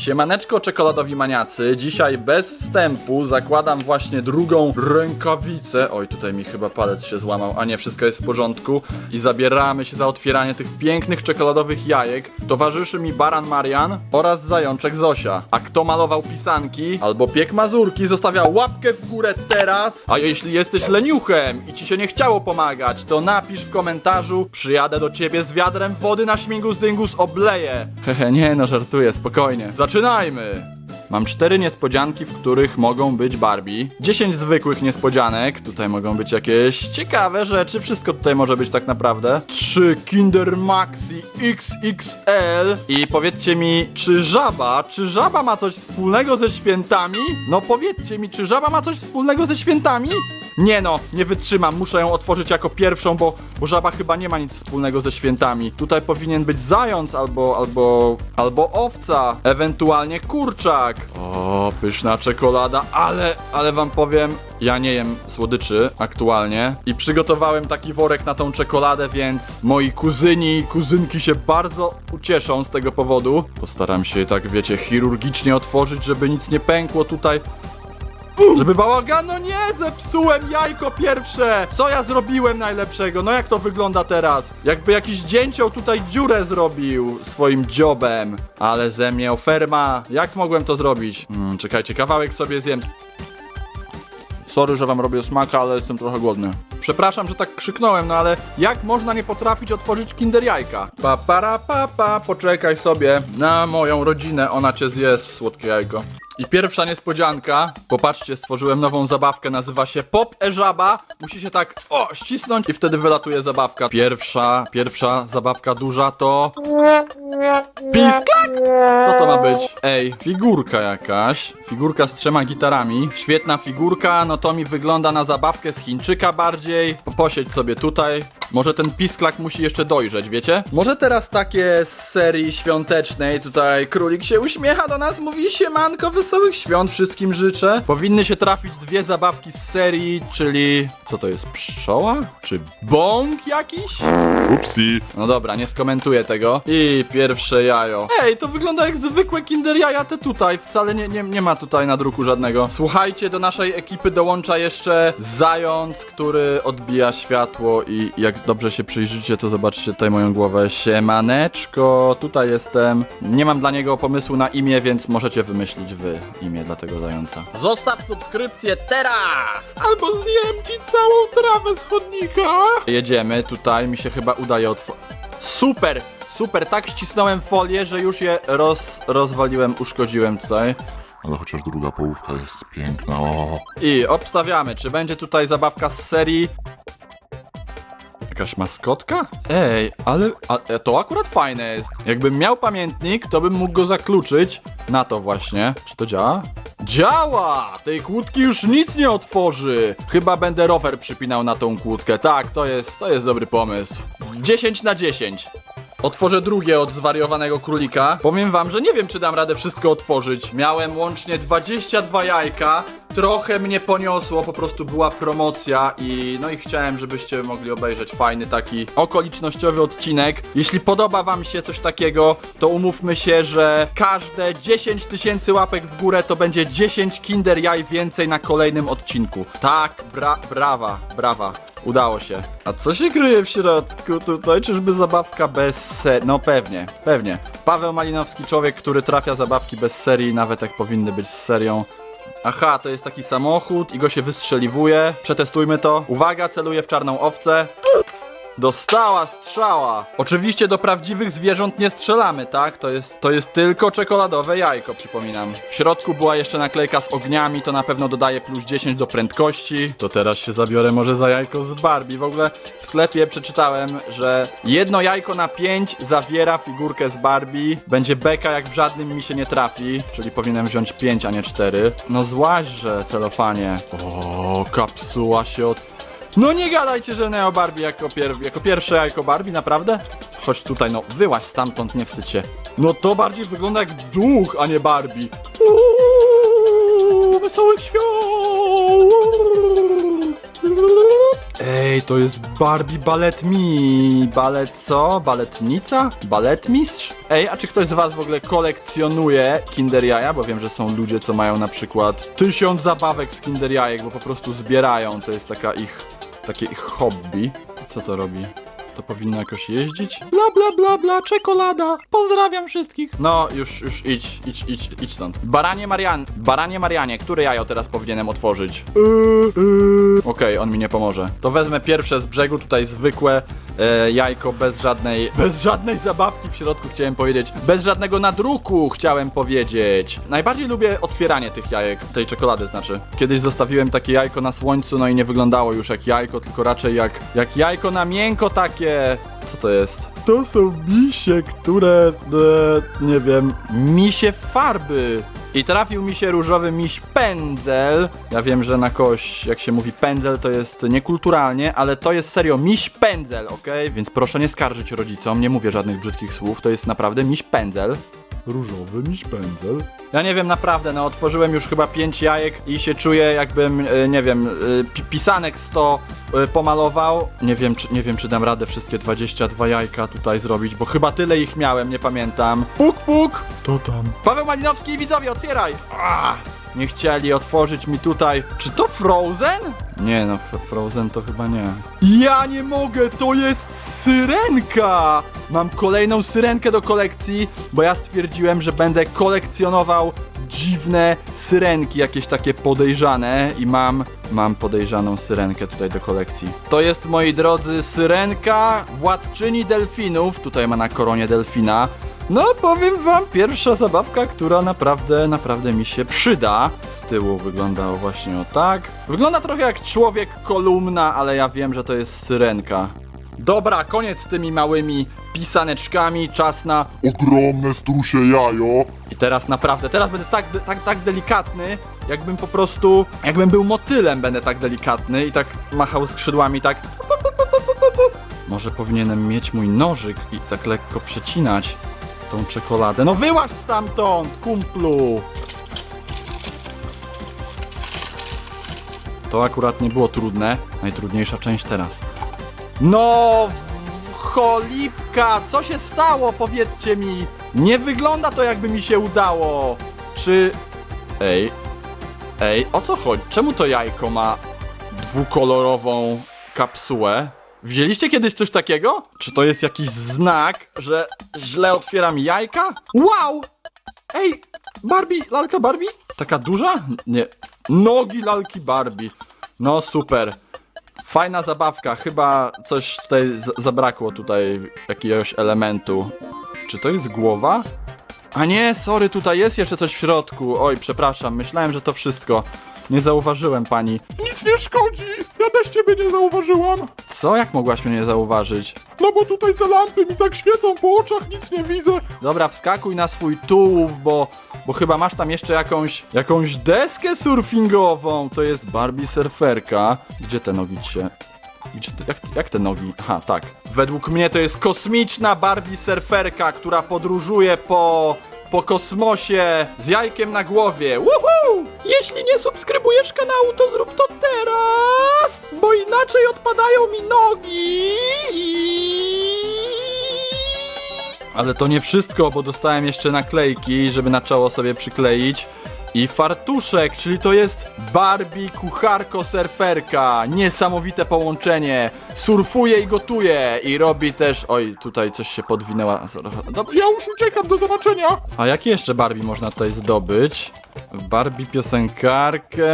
Siemaneczko czekoladowi maniacy. Dzisiaj bez wstępu zakładam właśnie drugą rękawicę. Oj, tutaj mi chyba palec się złamał, a nie, wszystko jest w porządku. I zabieramy się za otwieranie tych pięknych czekoladowych jajek. Towarzyszy mi Baran Marian oraz Zajączek Zosia. A kto malował pisanki albo piek mazurki, zostawia łapkę w górę teraz. A jeśli jesteś leniuchem i ci się nie chciało pomagać, to napisz w komentarzu, przyjadę do ciebie z wiadrem wody na śmigus dyngus obleję. Hehe, nie no, żartuję, spokojnie. Zaczynajmy! Mam cztery niespodzianki, w których mogą być Barbie. 10 zwykłych niespodzianek. Tutaj mogą być jakieś ciekawe rzeczy. Wszystko tutaj może być tak naprawdę. 3 Kinder Maxi XXL. I powiedzcie mi, czy żaba, czy żaba ma coś wspólnego ze świętami? No powiedzcie mi, czy żaba ma coś wspólnego ze świętami? Nie no, nie wytrzymam, muszę ją otworzyć jako pierwszą, bo, bo żaba chyba nie ma nic wspólnego ze świętami. Tutaj powinien być zając albo, albo, albo owca, ewentualnie kurczak. O, pyszna czekolada, ale, ale wam powiem, ja nie jem słodyczy aktualnie i przygotowałem taki worek na tą czekoladę, więc moi kuzyni i kuzynki się bardzo ucieszą z tego powodu. Postaram się tak, wiecie, chirurgicznie otworzyć, żeby nic nie pękło tutaj. Żeby bałagan, no nie, zepsułem jajko pierwsze! Co ja zrobiłem najlepszego? No jak to wygląda teraz? Jakby jakiś dzięcioł tutaj dziurę zrobił swoim dziobem. Ale ze mnie oferma. Jak mogłem to zrobić? Hmm, czekajcie, kawałek sobie zjem. Sorry, że wam robię smaka, ale jestem trochę głodny. Przepraszam, że tak krzyknąłem, no ale jak można nie potrafić otworzyć kinder jajka? Pa, para, pa, pa, poczekaj sobie na moją rodzinę, ona cię zje, słodkie jajko. I pierwsza niespodzianka, popatrzcie, stworzyłem nową zabawkę, nazywa się Pop e Żaba. Musi się tak, o, ścisnąć i wtedy wylatuje zabawka. Pierwsza, pierwsza zabawka duża to... Piskak? Co to ma być? Ej, figurka jakaś. Figurka z trzema gitarami. Świetna figurka, no to mi wygląda na zabawkę z Chińczyka bardziej. Posiedź sobie tutaj. Może ten pisklak musi jeszcze dojrzeć, wiecie? Może teraz takie z serii świątecznej, tutaj królik się uśmiecha do nas, mówi siemanko, wesołych świąt wszystkim życzę. Powinny się trafić dwie zabawki z serii, czyli... Co to jest, pszczoła? Czy bąk jakiś? Upsi. No dobra, nie skomentuję tego. I pierwsze jajo. Ej, to wygląda jak zwykłe kinder jaja te tutaj. Wcale nie, nie, nie ma tutaj na druku żadnego. Słuchajcie, do naszej ekipy dołącza jeszcze zając, który odbija światło i jak dobrze się przyjrzycie, to zobaczycie tutaj moją głowę. Siemaneczko, tutaj jestem. Nie mam dla niego pomysłu na imię, więc możecie wymyślić wy imię dla tego zająca. Zostaw subskrypcję teraz! Albo zjem ci całą trawę z chodnika. Jedziemy, tutaj mi się chyba udaje otworzyć. Super! Super, tak ścisnąłem folię, że już je roz, rozwaliłem, uszkodziłem tutaj. Ale chociaż druga połówka jest piękna. O. I obstawiamy, czy będzie tutaj zabawka z serii. Jakaś maskotka? Ej, ale a, e, to akurat fajne jest. Jakbym miał pamiętnik, to bym mógł go zakluczyć na to właśnie. Czy to działa? Działa! Tej kłódki już nic nie otworzy. Chyba będę rower przypinał na tą kłódkę. Tak, to jest, to jest dobry pomysł. 10 na 10. Otworzę drugie od zwariowanego królika. Powiem wam, że nie wiem, czy dam radę wszystko otworzyć. Miałem łącznie 22 jajka. Trochę mnie poniosło, po prostu była promocja i no i chciałem, żebyście mogli obejrzeć fajny taki okolicznościowy odcinek. Jeśli podoba wam się coś takiego, to umówmy się, że każde 10 tysięcy łapek w górę to będzie 10 kinder jaj więcej na kolejnym odcinku. Tak, bra brawa, brawa. Udało się. A co się kryje w środku tutaj? Czyżby zabawka bez serii? No pewnie, pewnie. Paweł Malinowski, człowiek, który trafia zabawki bez serii, nawet jak powinny być z serią. Aha, to jest taki samochód i go się wystrzeliwuje. Przetestujmy to. Uwaga, celuję w czarną owcę. Dostała strzała. Oczywiście do prawdziwych zwierząt nie strzelamy, tak? To jest, to jest tylko czekoladowe jajko, przypominam. W środku była jeszcze naklejka z ogniami, to na pewno dodaje plus 10 do prędkości. To teraz się zabiorę może za jajko z Barbie. W ogóle w sklepie przeczytałem, że jedno jajko na 5 zawiera figurkę z Barbie. Będzie beka jak w żadnym mi się nie trafi, czyli powinienem wziąć 5, a nie 4. No złaź, że celofanie. O, kapsuła się od no nie gadajcie, że Neo Barbie jako, pier jako pierwsze jajko Barbie, naprawdę? Chodź tutaj, no wyłaź stamtąd, nie wstydź się. No to bardziej wygląda jak duch, a nie Barbie. Uuu, wesołych świąt! Ej, to jest Barbie Ballet Mi. Balet co? Baletnica? Baletmistrz? Ej, a czy ktoś z was w ogóle kolekcjonuje Kinder Jaja? Bo wiem, że są ludzie, co mają na przykład tysiąc zabawek z Kinder Jajek, bo po prostu zbierają. To jest taka ich, takie ich hobby. Co to robi? To powinno jakoś jeździć? Bla bla bla bla, czekolada. Pozdrawiam wszystkich. No, już, już idź, idź, idź, idź stąd. Baranie Marian, Baranie Marianie, które jajo teraz powinienem otworzyć? Yy, yy. Okej, on mi nie pomoże. To wezmę pierwsze z brzegu, tutaj zwykłe e, jajko bez żadnej, bez żadnej zabawki w środku chciałem powiedzieć. Bez żadnego nadruku chciałem powiedzieć. Najbardziej lubię otwieranie tych jajek, tej czekolady znaczy. Kiedyś zostawiłem takie jajko na słońcu, no i nie wyglądało już jak jajko, tylko raczej jak, jak jajko na miękko takie. Co to jest? To są misie, które, e, nie wiem, misie farby. I trafił mi się różowy miś pędzel. Ja wiem, że na kogoś, jak się mówi pędzel, to jest niekulturalnie, ale to jest serio miś pędzel, ok? Więc proszę nie skarżyć rodzicom, nie mówię żadnych brzydkich słów, to jest naprawdę miś pędzel. Różowy miś pędzel. Ja nie wiem, naprawdę, no otworzyłem już chyba pięć jajek i się czuję jakbym, e, nie wiem, e, pi pisanek 100 e, pomalował. Nie wiem, czy, nie wiem, czy dam radę wszystkie 22 jajka tutaj zrobić, bo chyba tyle ich miałem, nie pamiętam. Puk, puk! To tam. Paweł Malinowski, widzowie, otwieraj! Ah! Nie chcieli otworzyć mi tutaj. Czy to Frozen? Nie no, F- Frozen to chyba nie. Ja nie mogę, to jest syrenka! Mam kolejną syrenkę do kolekcji, bo ja stwierdziłem, że będę kolekcjonował dziwne syrenki, jakieś takie podejrzane i mam, mam podejrzaną syrenkę tutaj do kolekcji. To jest, moi drodzy, syrenka władczyni delfinów, tutaj ma na koronie delfina. No, powiem wam, pierwsza zabawka, która naprawdę, naprawdę mi się przyda. Z tyłu wyglądało właśnie o tak. Wygląda trochę jak człowiek kolumna, ale ja wiem, że to jest syrenka. Dobra, koniec z tymi małymi pisaneczkami, czas na... Ogromne strusie jajo. I teraz naprawdę, teraz będę tak, tak, tak delikatny, jakbym po prostu, jakbym był motylem, będę tak delikatny i tak machał skrzydłami, tak... Może powinienem mieć mój nożyk i tak lekko przecinać tą czekoladę. No wyłaź stamtąd, kumplu! To akurat nie było trudne. Najtrudniejsza część teraz. No, cholipka, co się stało? Powiedzcie mi. Nie wygląda to jakby mi się udało. Czy... Ej, ej, o co chodzi? Czemu to jajko ma dwukolorową kapsułę? Widzieliście kiedyś coś takiego? Czy to jest jakiś znak, że źle otwieram jajka? Wow! Ej, Barbie, lalka Barbie? Taka duża? Nie. Nogi lalki Barbie. No super. Fajna zabawka, chyba coś tutaj zabrakło tutaj jakiegoś elementu. Czy to jest głowa? A nie, sorry, tutaj jest jeszcze coś w środku. Oj, przepraszam, myślałem, że to wszystko. Nie zauważyłem pani. Nic nie szkodzi. Ja też ciebie nie zauważyłam. Co? Jak mogłaś mnie nie zauważyć? No bo tutaj te lampy mi tak świecą po oczach, nic nie widzę. Dobra, wskakuj na swój tułów, bo, bo chyba masz tam jeszcze jakąś, jakąś deskę surfingową. To jest Barbie surferka. Gdzie te nogi ci się... Gdzie te, jak, jak te nogi? Aha, tak. Według mnie to jest kosmiczna Barbie surferka, która podróżuje po... Po kosmosie z jajkiem na głowie. Woohoo! Jeśli nie subskrybujesz kanału, to zrób to teraz, bo inaczej odpadają mi nogi. Ale to nie wszystko, bo dostałem jeszcze naklejki, żeby na czoło sobie przykleić. I fartuszek, czyli to jest Barbie kucharko surferka. Niesamowite połączenie. Surfuje i gotuje. I robi też. Oj, tutaj coś się podwinęła. Dobra. Ja już uciekam, do zobaczenia. A jakie jeszcze Barbie można tutaj zdobyć? Barbie piosenkarkę,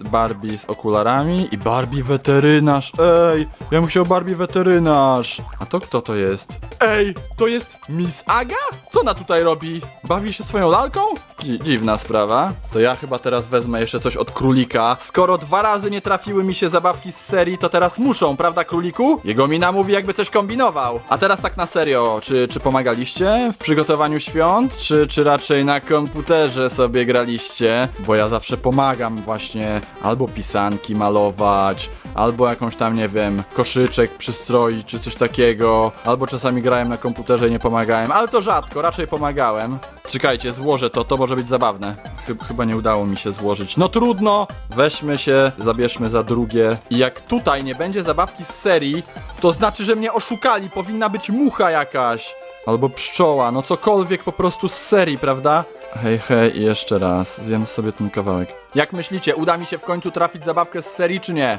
Barbie z okularami i Barbie weterynarz. Ej, ja bym chciał Barbie weterynarz. A to kto to jest? Ej, to jest Miss Aga? Co ona tutaj robi? Bawi się swoją lalką? Dzi- dziwna sprawa. To ja chyba teraz wezmę jeszcze coś od królika. Skoro dwa razy nie trafiły mi się zabawki z serii, to teraz muszą, prawda króliku? Jego mina mówi jakby coś kombinował. A teraz tak na serio, czy, czy pomagaliście w przygotowaniu świąt, czy, czy raczej na komputerze sobie graliście? Bo ja zawsze pomagam właśnie albo pisanki malować, albo jakąś tam, nie wiem, koszyczek przystroić, czy coś takiego, albo czasami grałem na komputerze i nie pomagałem, ale to rzadko, raczej pomagałem. Czekajcie, złożę to, to może być zabawne. Chy- chyba nie udało mi się złożyć. No trudno! Weźmy się, zabierzmy za drugie. I jak tutaj nie będzie zabawki z serii, to znaczy, że mnie oszukali. Powinna być mucha jakaś. Albo pszczoła, no cokolwiek po prostu z serii, prawda? Hej, hej, i jeszcze raz. Zjem sobie ten kawałek. Jak myślicie, uda mi się w końcu trafić zabawkę z serii, czy nie?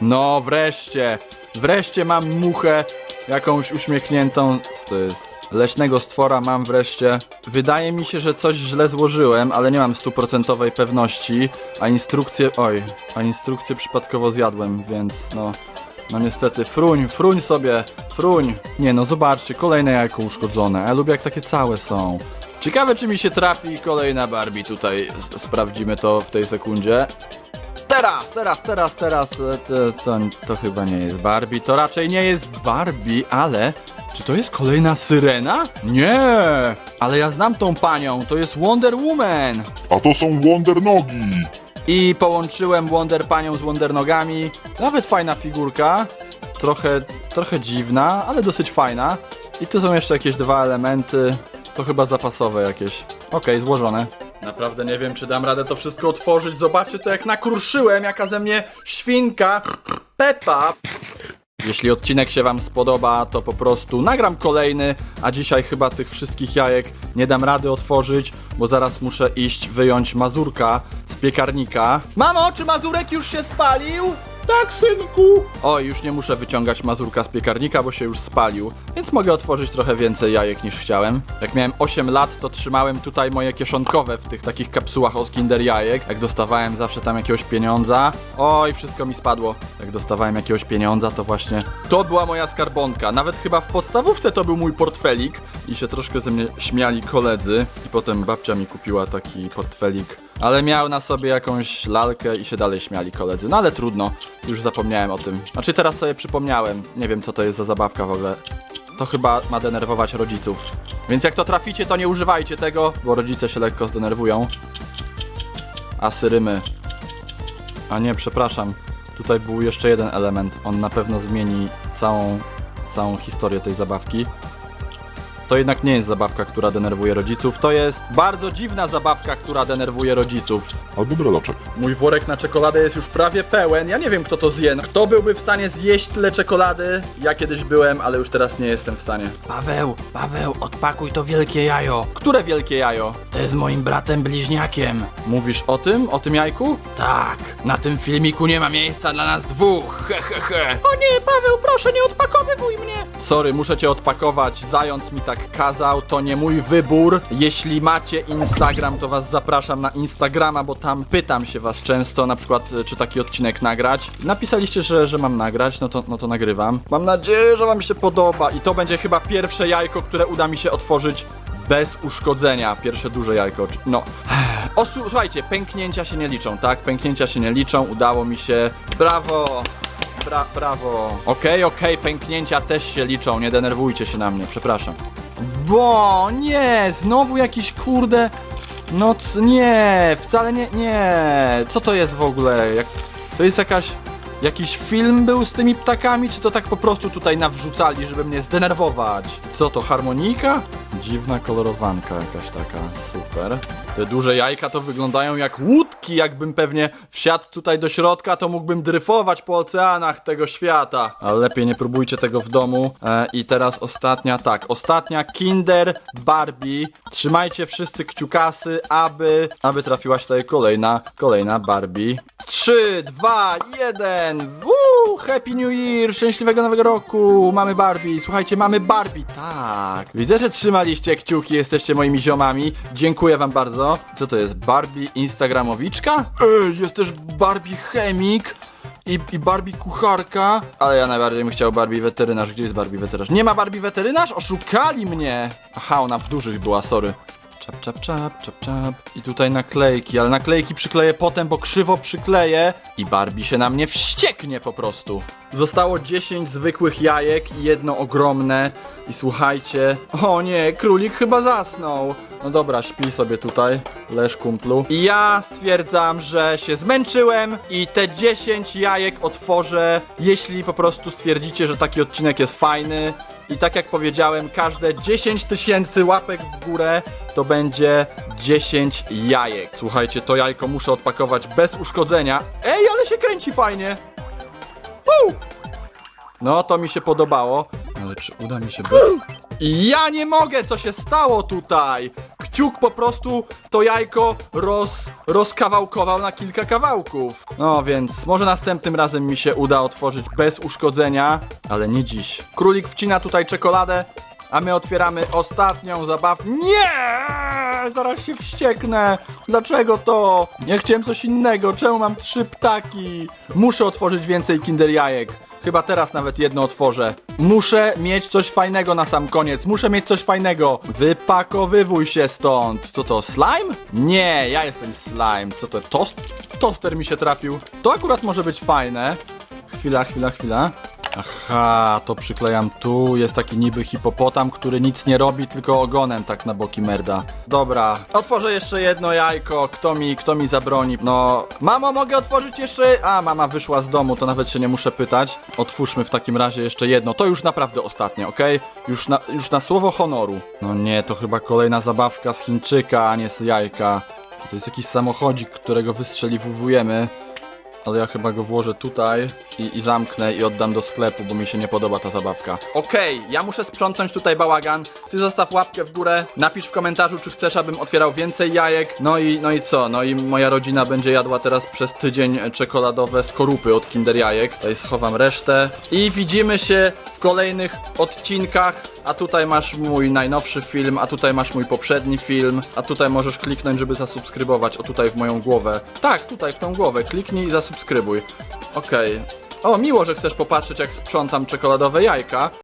No, wreszcie. Wreszcie mam muchę, jakąś uśmiechniętą. Co to jest? Leśnego stwora mam wreszcie. Wydaje mi się, że coś źle złożyłem, ale nie mam stuprocentowej pewności. A instrukcję. Oj, a instrukcję przypadkowo zjadłem, więc no. No niestety, fruń, fruń sobie, fruń. Nie no, zobaczcie, kolejne jajko uszkodzone. Ja lubię jak takie całe są. Ciekawe, czy mi się trafi kolejna Barbie tutaj. S- sprawdzimy to w tej sekundzie. Teraz, teraz, teraz, teraz. e, To, to, to chyba nie jest Barbie. To raczej nie jest Barbie, ale. Czy to jest kolejna syrena? Nie! Ale ja znam tą panią, to jest Wonder Woman! A to są Wonder Nogi. I połączyłem Wonder Panią z Wonder Nogami. Nawet fajna figurka. Trochę, trochę dziwna, ale dosyć fajna. I tu są jeszcze jakieś dwa elementy. To chyba zapasowe jakieś. Okej, złożone. Naprawdę nie wiem, czy dam radę to wszystko otworzyć. Zobaczcie to, jak nakruszyłem, jaka ze mnie świnka. Pepa. Jeśli odcinek się Wam spodoba, to po prostu nagram kolejny, a dzisiaj chyba tych wszystkich jajek nie dam rady otworzyć, bo zaraz muszę iść wyjąć mazurka z piekarnika. Mamo, czy mazurek już się spalił? Tak, synku. Oj, już nie muszę wyciągać mazurka z piekarnika, bo się już spalił, więc mogę otworzyć trochę więcej jajek niż chciałem. Jak miałem 8 lat, to trzymałem tutaj moje kieszonkowe w tych takich kapsułach od Kinder Jajek. Jak dostawałem zawsze tam jakiegoś pieniądza, oj, wszystko mi spadło. Jak dostawałem jakiegoś pieniądza, to właśnie to była moja skarbonka. Nawet chyba w podstawówce to był mój portfelik i się troszkę ze mnie śmiali koledzy. I potem babcia mi kupiła taki portfelik ale miał na sobie jakąś lalkę i się dalej śmiali koledzy. No ale trudno, już zapomniałem o tym. Znaczy teraz sobie przypomniałem. Nie wiem co to jest za zabawka w ogóle. To chyba ma denerwować rodziców. Więc jak to traficie, to nie używajcie tego, bo rodzice się lekko zdenerwują. A syrymy. A nie, przepraszam. Tutaj był jeszcze jeden element. On na pewno zmieni całą, całą historię tej zabawki. To jednak nie jest zabawka, która denerwuje rodziców. To jest bardzo dziwna zabawka, która denerwuje rodziców. Albo breloczek. Mój worek na czekoladę jest już prawie pełen. Ja nie wiem, kto to zje. Kto byłby w stanie zjeść tyle czekolady? Ja kiedyś byłem, ale już teraz nie jestem w stanie. Paweł, Paweł, odpakuj to wielkie jajo. Które wielkie jajo? To jest moim bratem bliźniakiem. Mówisz o tym? O tym jajku? Tak, na tym filmiku nie ma miejsca dla nas dwóch. He, he, he. O nie, Paweł, proszę nie odpakowywuj mnie! Sorry, muszę cię odpakować. Zając mi tak kazał, to nie mój wybór. Jeśli macie Instagram, to was zapraszam na Instagrama, bo tam pytam się was często, na przykład, e, czy taki odcinek nagrać. Napisaliście, że, że mam nagrać, no to, no to nagrywam. Mam nadzieję, że wam się podoba i to będzie chyba pierwsze jajko, które uda mi się otworzyć bez uszkodzenia. Pierwsze duże jajko. czy- No. Słuchajcie, pęknięcia się nie liczą, tak? Pęknięcia się nie liczą, udało mi się. Brawo! Bra brawo. Okej, okej, pęknięcia też się liczą, nie denerwujcie się na mnie, przepraszam. Bo nie, znowu jakiś kurde. No nie, wcale nie, nie. Co to jest w ogóle? Jak, to jest jakaś. Jakiś film był z tymi ptakami, czy to tak po prostu tutaj nawrzucali, żeby mnie zdenerwować? Co to, harmonika? Dziwna kolorowanka jakaś taka, super. Te duże jajka to wyglądają jak łódki, jakbym pewnie wsiadł tutaj do środka, to mógłbym dryfować po oceanach tego świata. Ale lepiej nie próbujcie tego w domu. E, I teraz ostatnia, tak, ostatnia Kinder Barbie. Trzymajcie wszyscy kciukasy, aby, aby trafiła się tutaj kolejna, kolejna Barbie. 3, 2, 1. Woo! Happy New Year! Szczęśliwego nowego roku! Mamy Barbie. Słuchajcie, mamy Barbie. Tak. Widzę, że trzymaliście kciuki, jesteście moimi ziomami. Dziękuję wam bardzo. Co to jest? Barbie Instagramowiczka? Ej, jest też Barbie Chemik. I, I Barbie kucharka. Ale ja najbardziej bym chciał Barbie weterynarz. Gdzie jest Barbie weterynarz? Nie ma Barbie weterynarz? Oszukali mnie! Aha, ona w dużych była, sorry. Czap, czap, czap, czap, czap. I tutaj naklejki, ale naklejki przykleję potem, bo krzywo przykleję i Barbie się na mnie wścieknie po prostu. Zostało 10 zwykłych jajek i jedno ogromne. I słuchajcie, o nie, królik chyba zasnął. No dobra, śpi sobie tutaj, leż kumplu. I ja stwierdzam, że się zmęczyłem i te 10 jajek otworzę, jeśli po prostu stwierdzicie, że taki odcinek jest fajny. I tak jak powiedziałem, każde 10 tysięcy łapek w górę to będzie 10 jajek. Słuchajcie, to jajko muszę odpakować bez uszkodzenia. Ej, ale się kręci fajnie. Woo! No, to mi się podobało. Ale czy uda mi się. I ja nie mogę, co się stało tutaj? Kciuk po prostu to jajko roz, rozkawałkował na kilka kawałków. No więc może następnym razem mi się uda otworzyć bez uszkodzenia, ale nie dziś. Królik wcina tutaj czekoladę, a my otwieramy ostatnią zabawkę. Nie! Zaraz się wścieknę. Dlaczego to? Ja chciałem coś innego. Czemu mam trzy ptaki? Muszę otworzyć więcej kinder jajek. Chyba teraz nawet jedno otworzę. Muszę mieć coś fajnego na sam koniec. Muszę mieć coś fajnego. Wypakowywuj się stąd. Co to, slime? Nie, ja jestem slime. Co to, tost? Toster mi się trafił. To akurat może być fajne. Chwila, chwila, chwila. Aha, to przyklejam tu. Jest taki niby hipopotam, który nic nie robi, tylko ogonem tak na boki merda. Dobra, otworzę jeszcze jedno jajko. Kto mi, kto mi zabroni? No, mamo, mogę otworzyć jeszcze? A, mama wyszła z domu, to nawet się nie muszę pytać. Otwórzmy w takim razie jeszcze jedno. To już naprawdę ostatnie, okej? Już, na, już na słowo honoru. No nie, to chyba kolejna zabawka z Chińczyka, a nie z jajka. To jest jakiś samochodzik, którego wystrzeliwujemy. Ale ja chyba go włożę tutaj i, i zamknę i oddam do sklepu, bo mi się nie podoba ta zabawka. Okej, ja muszę sprzątnąć tutaj bałagan. Ty zostaw łapkę w górę, napisz w komentarzu, czy chcesz, abym otwierał więcej jajek. No i, no i co? No i moja rodzina będzie jadła teraz przez tydzień czekoladowe skorupy od Kinder Jajek. Tutaj schowam resztę. I widzimy się w kolejnych odcinkach. A tutaj masz mój najnowszy film, a tutaj masz mój poprzedni film, a tutaj możesz kliknąć, żeby zasubskrybować. O, tutaj w moją głowę. Tak, tutaj w tą głowę. Kliknij i zasubskrybuj. Okej. O, miło, że chcesz popatrzeć, jak sprzątam czekoladowe jajka.